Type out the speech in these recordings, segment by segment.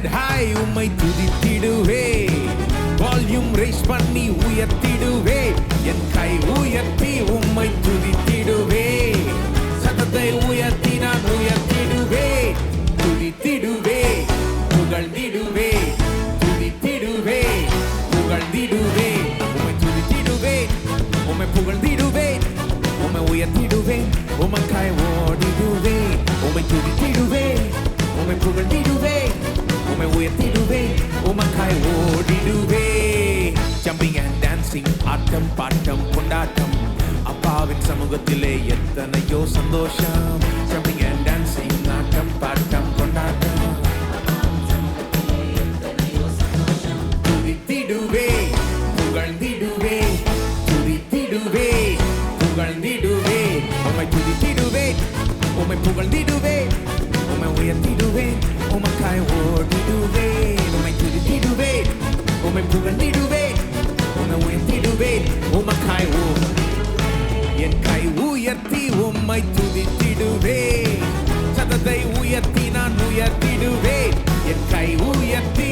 get high, you might do ஆட்டம் பாட்டம் கொண்டாட்டம். அப்பாவின் சமூகத்திலே எத்தனையோ சந்தோஷம். ஷப்பிங் அண்ட் டான்சிங் ஆட்டம் பாட்டம் கொண்டாட்டம். துதித்திடுவே புகழ்ந்திடுவே துதித்திடுவே புகழ்ந்திடுவே. உமை துதித்திடுவே உமை புகழ்ந்திடுவே உமை உயர்த்திடுவே உமக்காய் ஓடிடுவே. உமை துதித்திடுவே உமை புகழ்ந்திடுவே. உம்மை துதித்திடுவே. சதத்தை உயர்த்தி நான் உயர்த்திடுவே. என் கை உயர்த்தி.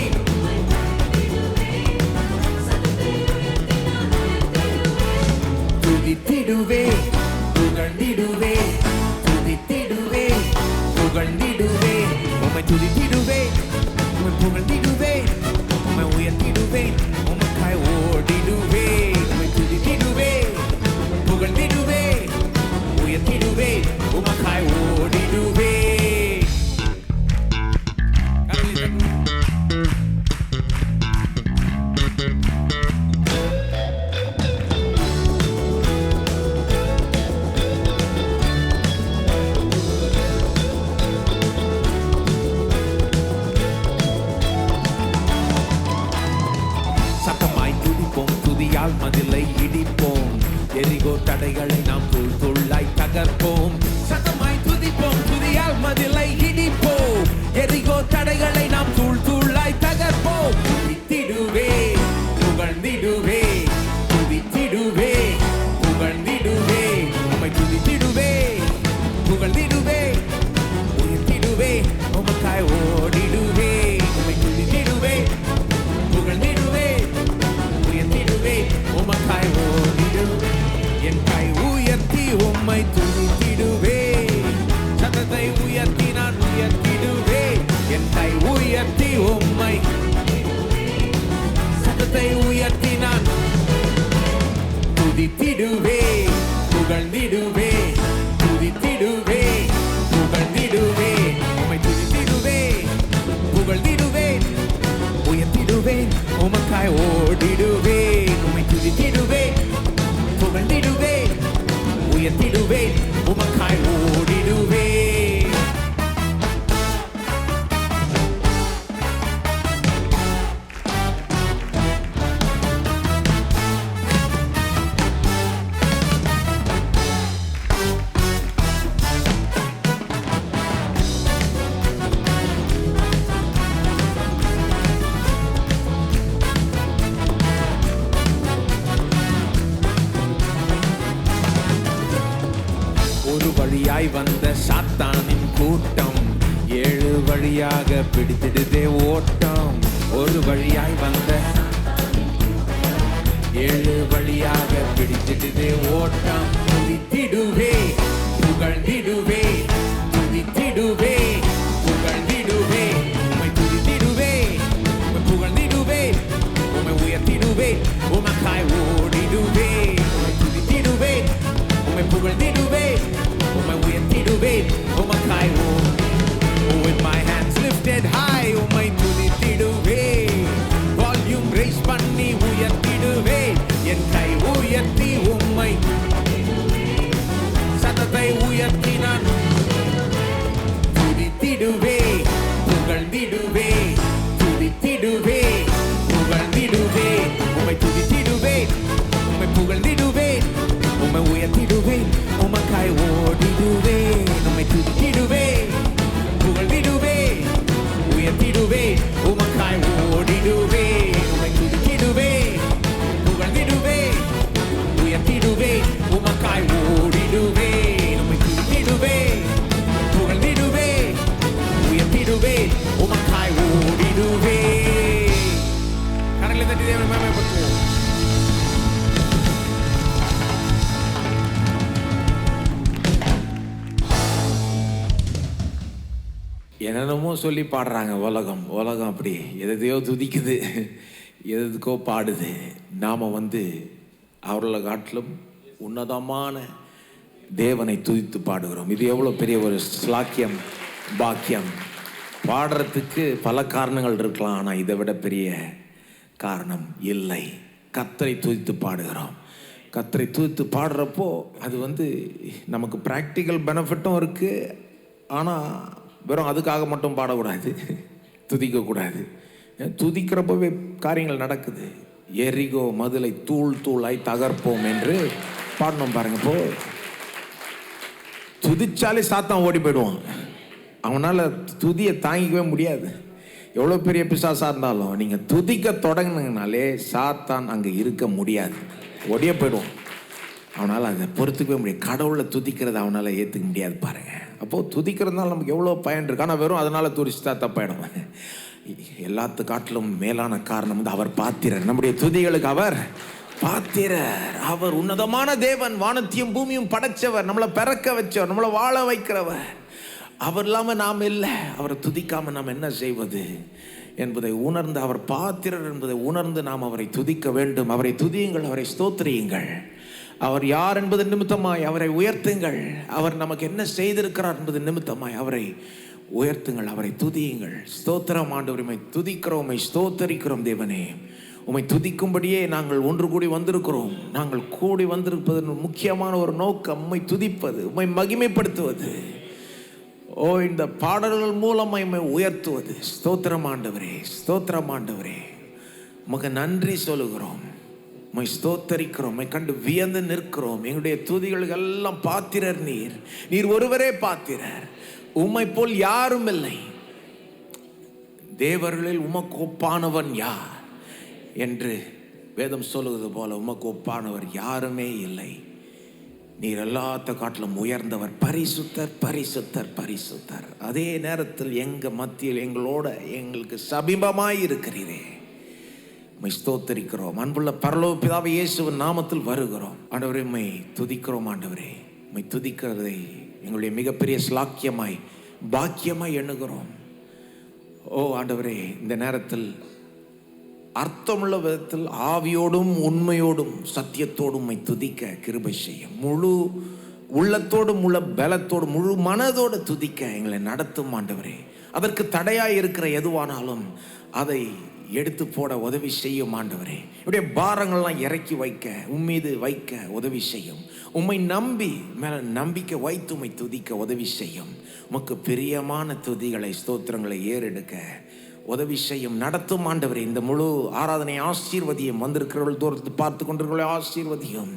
துதித்திடுவே புகழ்ந்திடுவே. துதித்திடுவே புகழ்ந்திடுவே. உம்மை துதித்தி ஓடுவேன் உமக்காய் ஓடிடுவேன் கடலை தட்டி தேவனை மயமைப்படுத்துவோம் என்னென்னமோ சொல்லி பாடுறாங்க உலகம். உலகம் அப்படி எதையோ துதிக்குது எதுக்கோ பாடுது. நாம் வந்து அவர்களை காட்டிலும் உன்னதமான தேவனை துதித்து பாடுகிறோம். இது எவ்வளோ பெரிய ஒரு ஸ்லாக்கியம் பாக்கியம். பாடுறதுக்கு பல காரணங்கள் இருக்கலாம் ஆனால் இதை விட பெரிய காரணம் இல்லை. கத்தரை துதித்து பாடுகிறோம். கத்தரை துதித்து பாடுறப்போ அது வந்து நமக்கு ப்ராக்டிக்கல் பெனிஃபிட்டும் இருக்குது ஆனால் வெறும் அதுக்காக மட்டும் பாடக்கூடாது. துதிக்கக்கூடாது. துதிக்கிறப்பவே காரியங்கள் நடக்குது. எரிகோ மதுளை தூள் தூளாய் தகர்ப்போம் என்று பாடணும் பாருங்க. இப்போ துதிச்சாலே சாத்தான் ஓடி போயிடுவான். அவனால் துதியை தாங்கிக்கவே முடியாது. எவ்வளோ பெரிய பிசாசாக இருந்தாலும் நீங்கள் துதிக்க தொடங்கினீங்கனாலே சாத்தான் அங்கே இருக்க முடியாது. ஒடியே போயிடுவான் அவனால் அதை பொறுத்துக்கவே முடியாது. கடவுளை துதிக்கிறத அவனால் ஏற்றுக்க முடியாது பாருங்கள் அப்போது துதிக்கிறதுனால நமக்கு எவ்வளோ பயன் இருக்கு. ஆனால் வெறும் அதனால் துரிச்சிட்டா தப்பாயிடும். எல்லாத்து காட்டிலும் மேலான காரணம் வந்து அவர் பாத்திரர். நம்முடைய துதிகளுக்கு அவர் பாத்திரர். அவர் உன்னதமான தேவன். வானத்தையும் பூமியும் படைச்சவர். நம்மளை பிறக்க வச்சவர். நம்மளை வாழ வைக்கிறவர். அவர் இல்லாமல் நாம் இல்லை. அவரை துதிக்காமல் நாம் என்ன செய்வது? என்பதை உணர்ந்து அவர் பாத்திரர் என்பதை உணர்ந்து நாம் அவரை துதிக்க வேண்டும். அவரை துதியுங்கள் அவரை ஸ்தோத்திரியுங்கள். அவர் யார் என்பது நிமித்தமாய் அவரை உயர்த்துங்கள். அவர் நமக்கு என்ன செய்திருக்கிறார் என்பது நிமித்தமாய் அவரை உயர்த்துங்கள் அவரை துதியுங்கள். ஸ்தோத்திரம் ஆண்டு உமை துதிக்கிறோம் உம்மை ஸ்தோத்தரிக்கிறோம் தேவனே. உம்மை துதிக்கும்படியே நாங்கள் ஒன்று கூடி வந்திருக்கிறோம். நாங்கள் கூடி வந்திருப்பதன் முக்கியமான ஒரு நோக்கம் உம்மை துதிப்பது உம்மை மகிமைப்படுத்துவது. ஓ இந்த பாடல்கள் மூலம் உம்மை உயர்த்துவது. ஸ்தோத்திரம் ஆண்டவரே ஸ்தோத்திரம் ஆண்டவரே. உமக்கு நன்றி சொல்லுகிறோம். உம்மை ஸ்தோத்தரிக்கிறோம். உம்மை கண்டு வியந்து நிற்கிறோம். எங்களுடைய துதிகளுக்கு எல்லாம் பாத்திரர் நீர். நீர் ஒருவரே பாத்திரர். உம்மை போல் யாரும் இல்லை. தேவர்களில் உமக்கு ஒப்பானவன் யார்? என்று வேதம் சொல்லுவது போல உமக்கு ஒப்பானவர் யாருமே இல்லை. நீர் எல்லாத்த காட்டிலும் உயர்ந்தவர் பரிசுத்தர் பரிசுத்தர் பரிசுத்தர். அதே நேரத்தில் எங்கள் மத்தியில் எங்களோட எங்களுக்கு சமீபமாய் இருக்கிறீரே. ஸ்தோத்தரிக்கிறோம். அன்புள்ள பரலோக பிதாவை இயேசுவின் நாமத்தில் வருகிறோம். ஆண்டவரே மை துதிக்கிறோம் ஆண்டவரே. மை துதிக்கிறதை எங்களுடைய மிகப்பெரிய ஸ்லாக்கியமாய் பாக்கியமாய் எண்ணுகிறோம். ஓ ஆண்டவரே இந்த நேரத்தில் அர்த்தமுள்ள விதத்தில் ஆவியோடும் உண்மையோடும் சத்தியத்தோடும் உம்மை துதிக்க கிருபை செய்யும். முழு உள்ளத்தோடும் முழு பலத்தோடு முழு மனதோடு துதிக்க எங்களை நடத்தும் ஆண்டவரே. அதற்கு தடையாக இருக்கிற எதுவானாலும் அதை எடுத்து போட உதவி செய்யும் ஆண்டவரே. இப்படியே பாரங்கள்லாம் இறக்கி வைக்க உம்மீது வைக்க உதவி செய்யும். உம்மை நம்பி மேலே நம்பிக்கை வைத்து உம்மை துதிக்க உதவி செய்யும். உமக்கு பிரியமான துதிகளை ஸ்தோத்திரங்களை ஏறெடுக்க உதவி செய்யும் நடத்தும் ஆண்டவரே இந்த முழு ஆராதனை ஆசீர்வதியும் வந்திருக்கிறவர்கள் தூரத்து பார்த்து கொண்டிருக்கிற ஆசீர்வதியும்.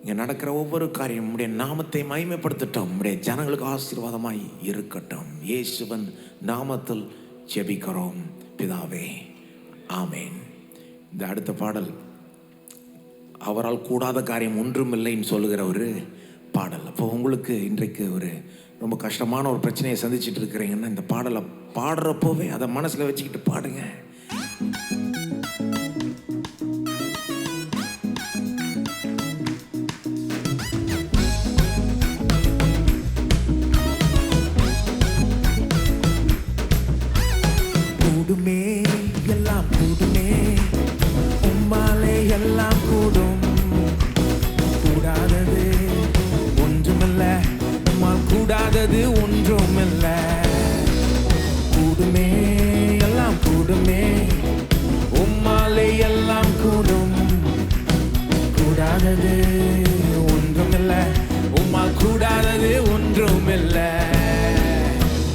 இங்கே நடக்கிற ஒவ்வொரு காரியம் உடைய நாமத்தை மகிமைப்படுத்தட்டும் உடைய ஜனங்களுக்கு ஆசீர்வாதமாய் இருக்கட்டும். இயேசுவன் நாமத்தில் ஜெபிக்கிறோம். பிதாவே ஆமேன். இந்த அடுத்த பாடல் அவரால் கூடாத காரியம் ஒன்றுமில்லைன்னு சொல்லுகிற ஒரு பாடல். அப்போ உங்களுக்கு இன்றைக்கு ஒரு ரொம்ப கஷ்டமான ஒரு பிரச்சனையை சந்திச்சுட்டு இருக்கிறீங்கன்னா இந்த பாடலை பாடுறப்போவே அதை மனசில் வச்சுக்கிட்டு பாடுங்க. கூடாதது ஒன்றும் இல்லை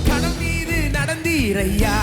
கடல் மீது நடந்தீரையா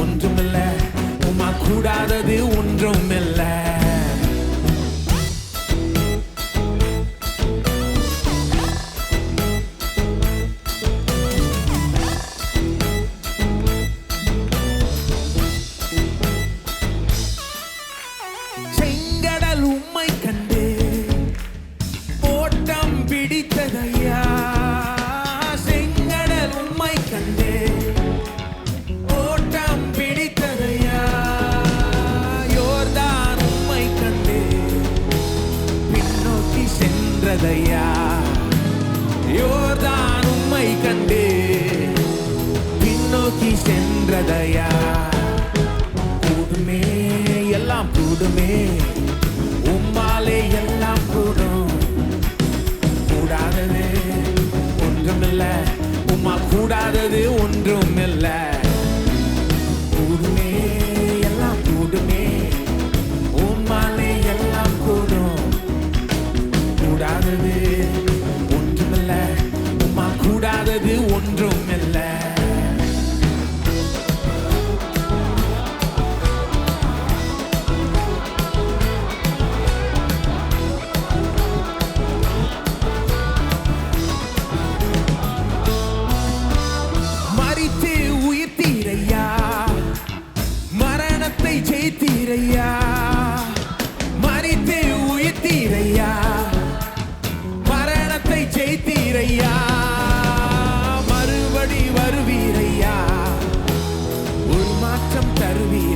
ஒன்றுமில்ல உமா கூடாதது தருவீர்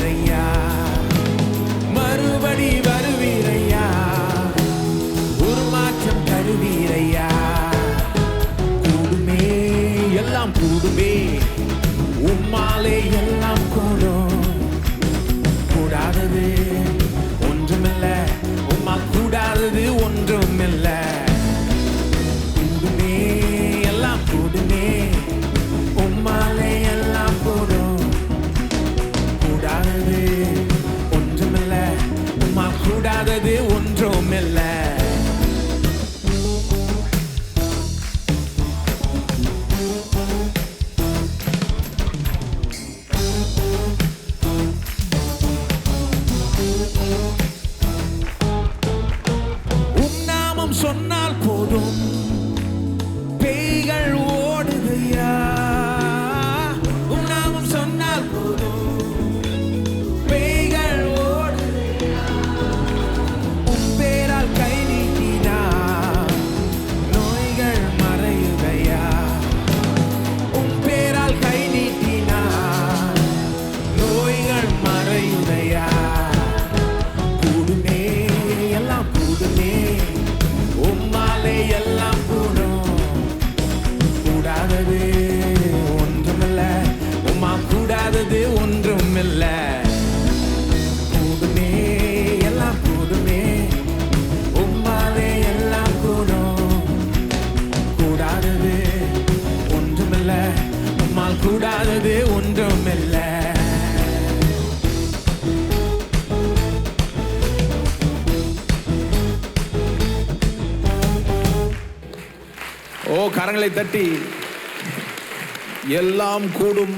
கரங்களை தட்டி எல்லாம் கூடும்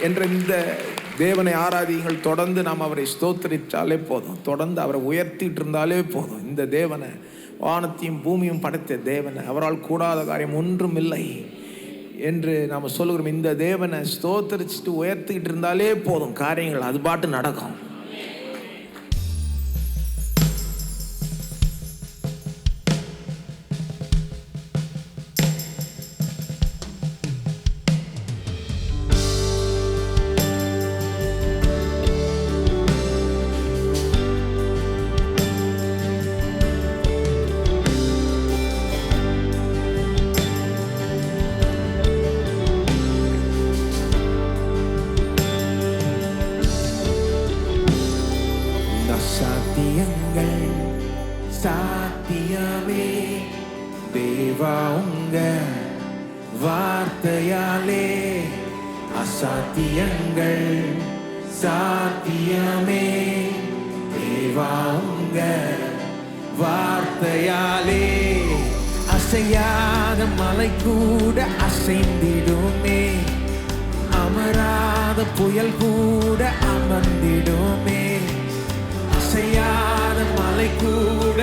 என்ற இந்த தேவனை ஆராதியுங்கள். தொடர்ந்து நாம் அவரை ஸ்தோத்தரித்தாலே போதும். தொடர்ந்து அவரை உயர்த்திட்டு இருந்தாலே போதும். இந்த தேவனை வானத்தையும் பூமியும் படைத்த தேவனை அவரால் கூடாத காரியம் ஒன்றும் இல்லை என்று நாம் சொல்லுகிறோம். இந்த தேவனை ஸ்தோத்தரிச்சுட்டு உயர்த்திக்கிட்டு இருந்தாலே போதும். காரியங்கள் அது பாட்டு நடக்கும். சாத்தியங்கள் சாத்தியமே. தேவா உங்க வார்த்தையாலே அசையாத மலை கூட அசைந்திடுமே. அமராத புயல் கூட அமர்ந்திடுமே. அசையாத மலை கூட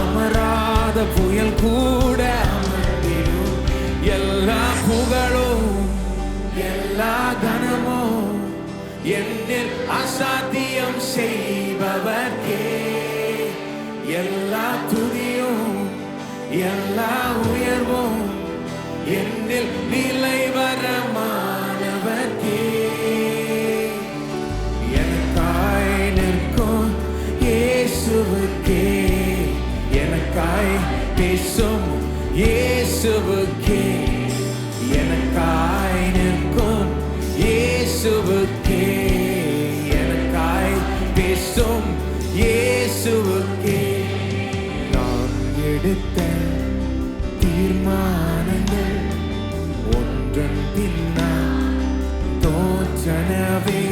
அமராத புயல் கூட அமர்ந்திடும். எல்லாம் புகழோ எல்லா கனமோ என்னில் அசாத்தியம் செய்பவர்கே எல்லா துதியும் எல்லா உயர்வும் என்னில் நிலை வரமானவர்கே எனக்காய் நிற்கும் இயேசுவுக்கே. எனக்காய் பேசும் இயேசுவுக்கே. எனக்காய் நிற்கும் இயேசுவுக்கே எனக்காய் பேசும் இயேசுவுக்கே. நான் எடுத்த தீர்மானங்கள் ஒன்றன் பின்னால் தோற்றனவே.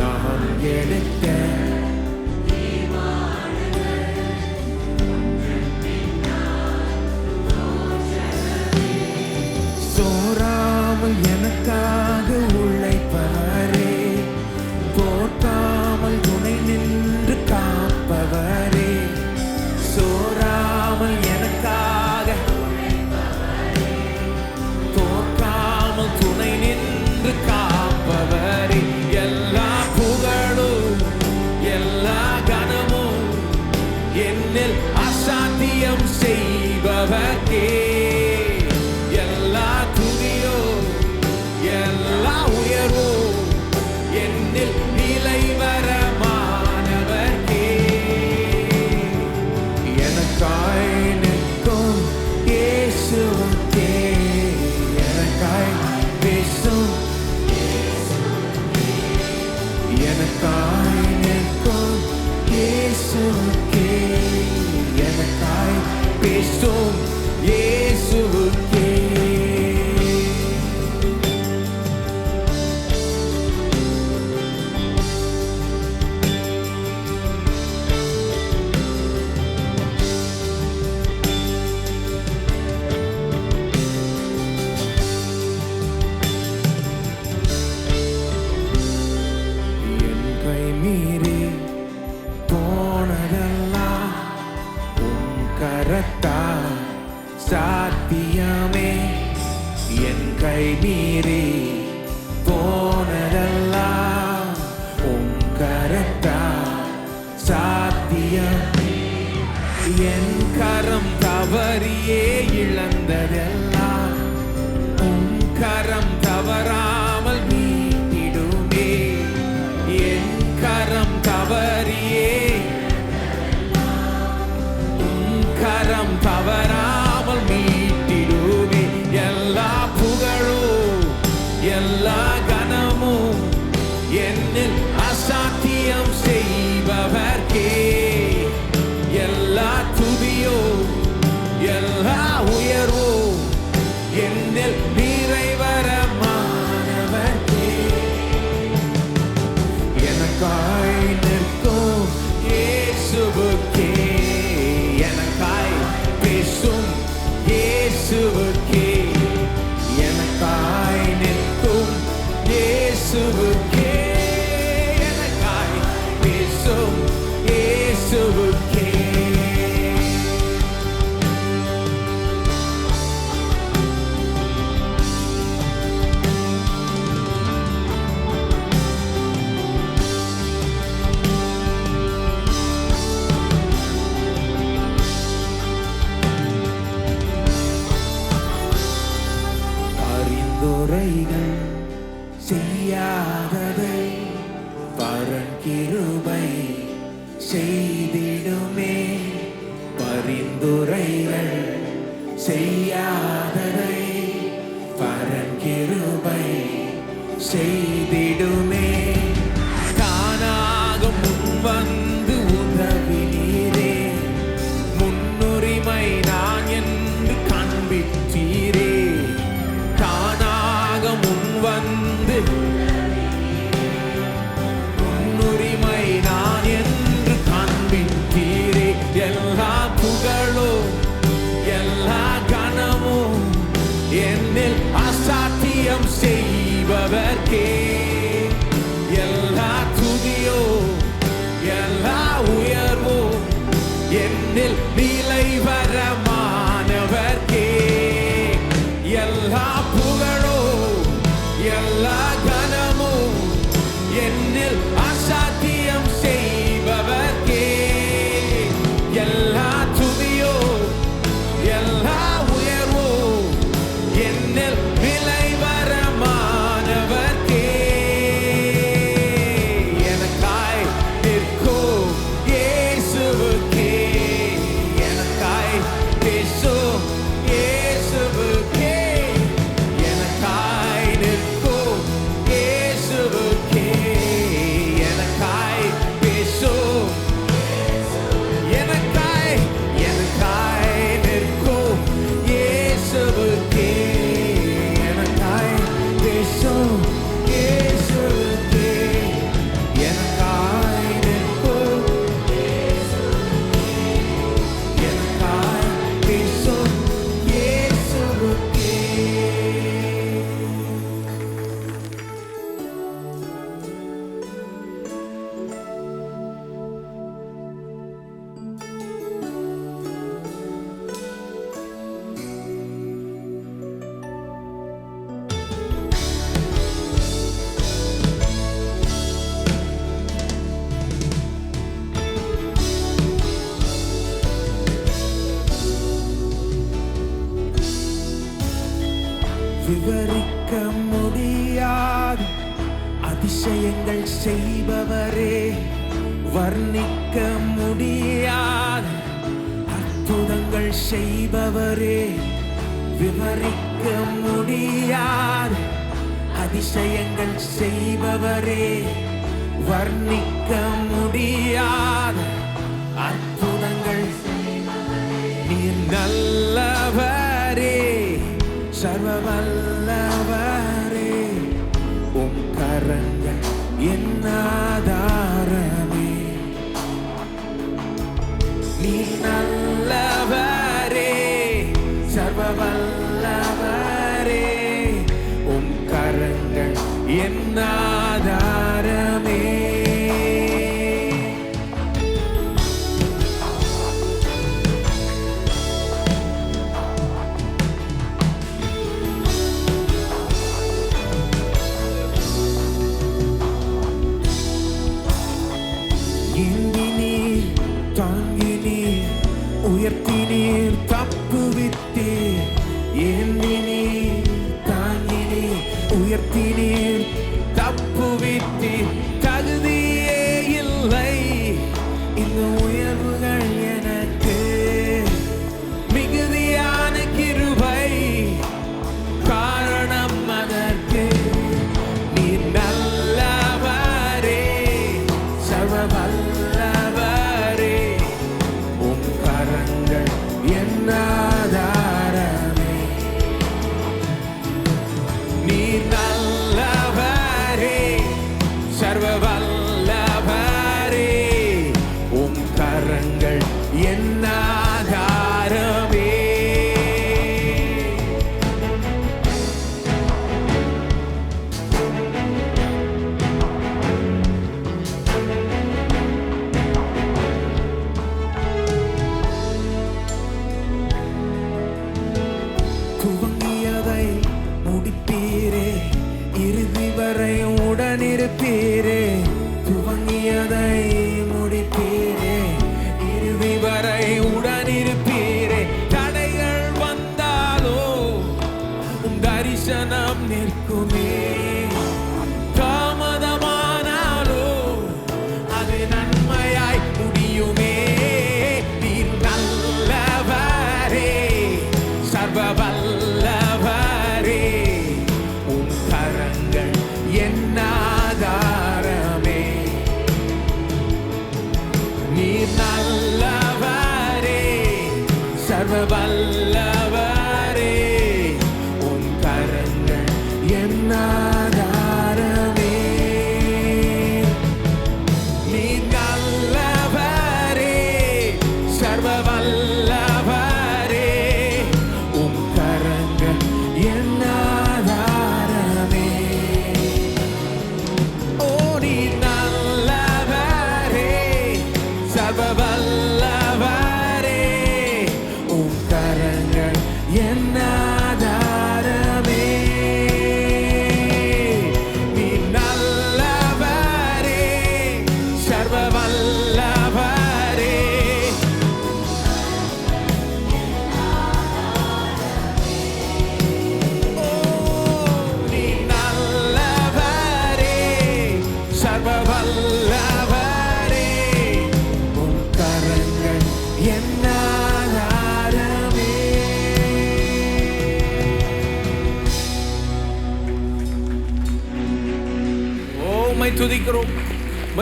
நான் எடுத்த எனக்காக உழைப்பாரே. அன்பு உன்னுரிமை நான் என்று காண்பித்தீரே எல்லா புகழும் எல்லா கனமும் என்னில் அசாத்தியம் செய்பவர்கே முடியாது. அதிசயங்கள் செய்பவரே வர்ணிக்க முடியாது. அற்புதங்கள் செய்பவரே விவரிக்க முடியாது. அதிசயங்கள் செய்பவரே வர்ணிக்க முடியாது. அற்புதங்கள் நீர் நல்லவரே சர்வ வல்லவர் கரங்கள் என்னாதாரமே நீ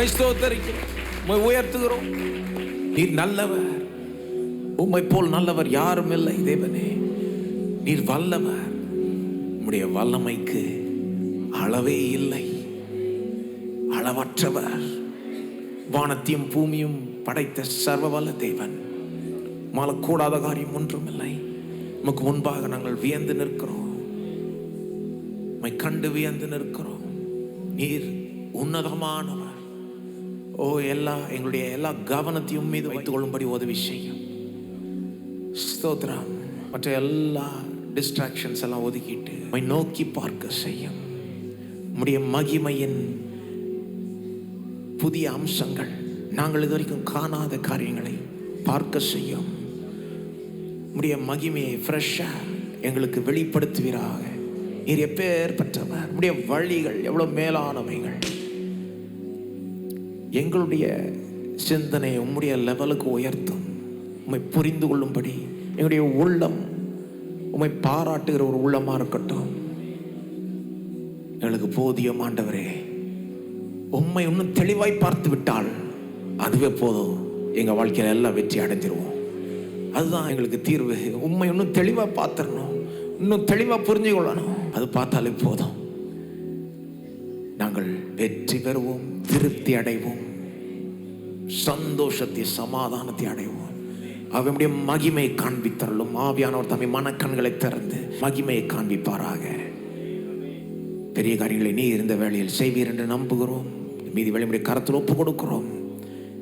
மை ஸ்தோத்தரிக்கிறோம் மை உயர்த்துகிறோம். நீர் நல்லவர். உம்மை போல் நல்லவர் யாரும் இல்லை தேவனே. நீர் வல்லவர். உம்முடைய வல்லமைக்கு அளவே இல்லை. அளவற்றவர். வானத்தையும் பூமியும் படைத்த சர்வவல்ல தேவன். மாலக்கூடாத காரியம் ஒன்றும் இல்லை. நமக்கு முன்பாக நாங்கள் வியந்து நிற்கிறோம். உம்மை கண்டு வியந்து நிற்கிறோம். நீர் உன்னதமானவர். ஓ எல்லா எங்களுடைய எல்லா கவனத்தையும் மீது வைத்துக் கொள்ளும்படி உதவி செய்யும். ஸ்தோத்ரா மற்ற எல்லா டிஸ்ட்ராக்ஷன்ஸ் எல்லாம் ஒதுக்கிட்டு உம்மை நோக்கி பார்க்க செய்யும். நம்முடைய மகிமையின் புதிய அம்சங்கள் நாங்கள் இதுவரைக்கும் காணாத காரியங்களை பார்க்க செய்யும். நம்முடைய மகிமையை ஃப்ரெஷ்ஷாக எங்களுக்கு வெளிப்படுத்துவீராக. நீர் எப்பேற்பட்டவர் பெற்றவர் உடைய வழிகள் எவ்வளோ மேலானவைகள். எங்களுடைய சிந்தனை உம்முடைய லெவலுக்கு உயர்த்தும். உம்மை புரிந்து கொள்ளும்படி எங்களுடைய உள்ளம் உம்மை பாராட்டுகிற ஒரு உள்ளமாக இருக்கட்டும். எங்களுக்கு போதியம் ஆண்டவரே உண்மை இன்னும் தெளிவாய் பார்த்து விட்டால் அதுவே போதும். எங்கள் வாழ்க்கையில் எல்லாம் வெற்றி அடைஞ்சிருவோம். அதுதான் எங்களுக்கு தீர்வு. உண்மை இன்னும் தெளிவாக பார்த்துடணும். இன்னும் தெளிவாக புரிஞ்சு கொள்ளணும். அது பார்த்தாலே போதும். நாங்கள் வெற்றி பெறுவோம் திருப்தி அடைவோம். சந்தோஷத்தை சமாதானத்தை அடைவோம். அவனுடைய மகிமை காண்பித்தரலும் ஆவியானவர் தம்மை மனக்கண்களை திறந்து மகிமையை காண்பிப்பாராக. பெரிய காரியங்களை நீ இருந்த வேளையில் செய்வீர் என்று நம்புகிறோம். மீதி வேலையுடைய கரத்தில் ஒப்பு கொடுக்கிறோம்.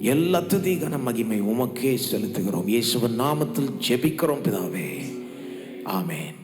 எல்லா துதிகான மகிமை உமக்கே செலுத்துகிறோம். இயேசுவன் நாமத்தில் ஜெபிக்கிறோம் பிதாவே. ஆமேன்.